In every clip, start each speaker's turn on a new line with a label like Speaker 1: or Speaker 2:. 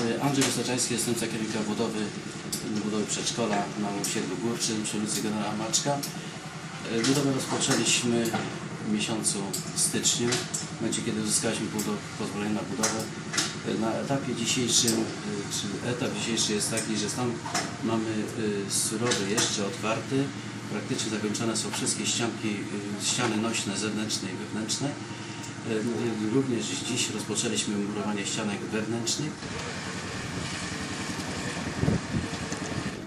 Speaker 1: E, Andrzej Wysoczański, jestem kierownika budowy, budowy przedszkola na Osiedlu Górczym przy ulicy Generała Maczka. E, budowę rozpoczęliśmy w miesiącu styczniu, w momencie kiedy uzyskaliśmy pozwolenie na budowę. E, na etapie dzisiejszym, czy etap dzisiejszy jest taki, że tam mamy surowy jeszcze otwarty, praktycznie zakończone są wszystkie ścianki, e, ściany nośne, zewnętrzne i wewnętrzne. E, Również dziś rozpoczęliśmy murowanie ścianek wewnętrznych.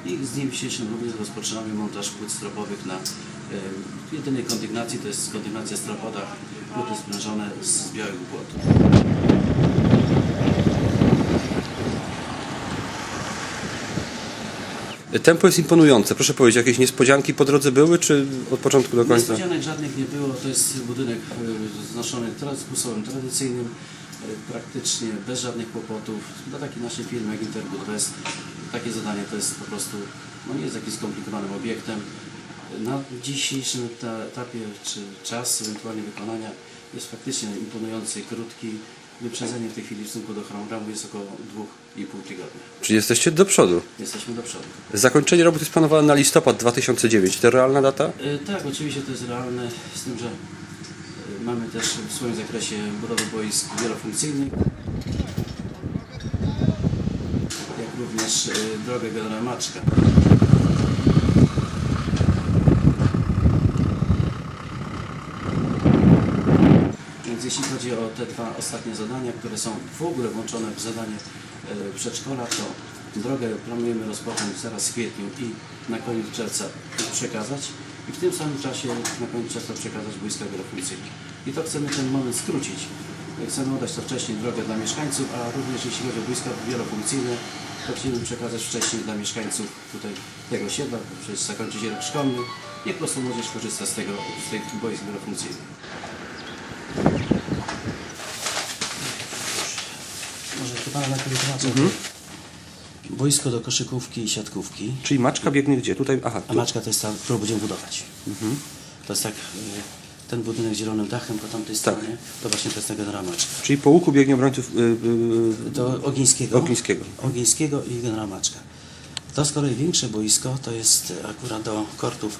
Speaker 1: I z dniem dzisiejszym również rozpoczynamy montaż płyt stropowych na jedynej kondygnacji, to jest kondygnacja stropoda, płyty sprężone z białego błotu.
Speaker 2: Tempo jest imponujące. Proszę powiedzieć, jakieś niespodzianki po drodze były, czy od początku do końca?
Speaker 1: Niespodzianek żadnych nie było, to jest budynek e, znoszony tra- sposobem tradycyjnym, e, praktycznie bez żadnych kłopotów. Dla takiej naszej firmy jak Interbud West takie zadanie to jest po prostu, no nie jest jakimś skomplikowanym obiektem. Na dzisiejszym eta- etapie, czy czas ewentualnie wykonania jest faktycznie imponujący, krótki. Wyprzedzenie w tej chwili w stosunku do chronogramu jest około 2,5 tygodnia.
Speaker 2: Czyli jesteście do przodu.
Speaker 1: Jesteśmy do przodu.
Speaker 2: Zakończenie robót jest planowane na listopad 2009. To realna data?
Speaker 1: E, Tak, oczywiście to jest realne, z tym, że e, mamy też w swoim zakresie budowę boisk wielofunkcyjnych, jak również e, drogę Generała Maczka. Jeśli chodzi o te dwa ostatnie zadania, które są w ogóle włączone w zadanie e, przedszkola, to drogę planujemy rozpocząć zaraz w kwietniu i na koniec czerwca przekazać i w tym samym czasie na koniec czerwca przekazać boiska wielofunkcyjne. I to chcemy ten moment skrócić. Chcemy oddać to wcześniej drogę dla mieszkańców, a również jeśli chodzi o boiska wielofunkcyjne, to chcemy przekazać wcześniej dla mieszkańców tutaj tego osiedla, przecież zakończy się rok szkolny i po prostu młodzież korzysta z tego, z tych boisk wielofunkcyjnych. Może to Pana na tłumaczę. Boisko do koszykówki i siatkówki.
Speaker 2: Czyli maczka biegnie gdzie? Tutaj? Aha,
Speaker 1: A
Speaker 2: tu.
Speaker 1: maczka to jest ta, którą będziemy budować. To jest tak, y, ten budynek z zielonym dachem po tamtej stronie, to właśnie to jest ta generała maczka.
Speaker 2: Czyli po łuku biegnie obrońców y, y,
Speaker 1: Do Ogińskiego.
Speaker 2: Ogińskiego.
Speaker 1: Ogińskiego i generała maczka. To z kolei większe boisko to jest akurat do kortów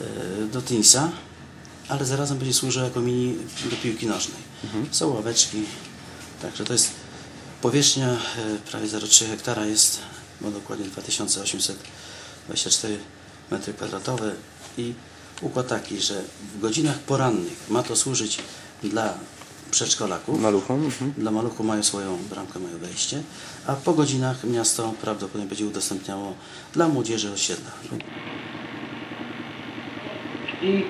Speaker 1: y, do tenisa, ale zarazem będzie służyło jako mini do piłki nożnej. Są ławeczki, także to jest powierzchnia y, prawie 0,3 hektara jest, bo dokładnie 2824 m2 i układ taki, że w godzinach porannych ma to służyć dla przedszkolaków.
Speaker 2: maluchom. Mhm.
Speaker 1: Dla maluchów mają swoją bramkę, mają wejście, a po godzinach miasto prawdopodobnie będzie udostępniało dla młodzieży osiedla. I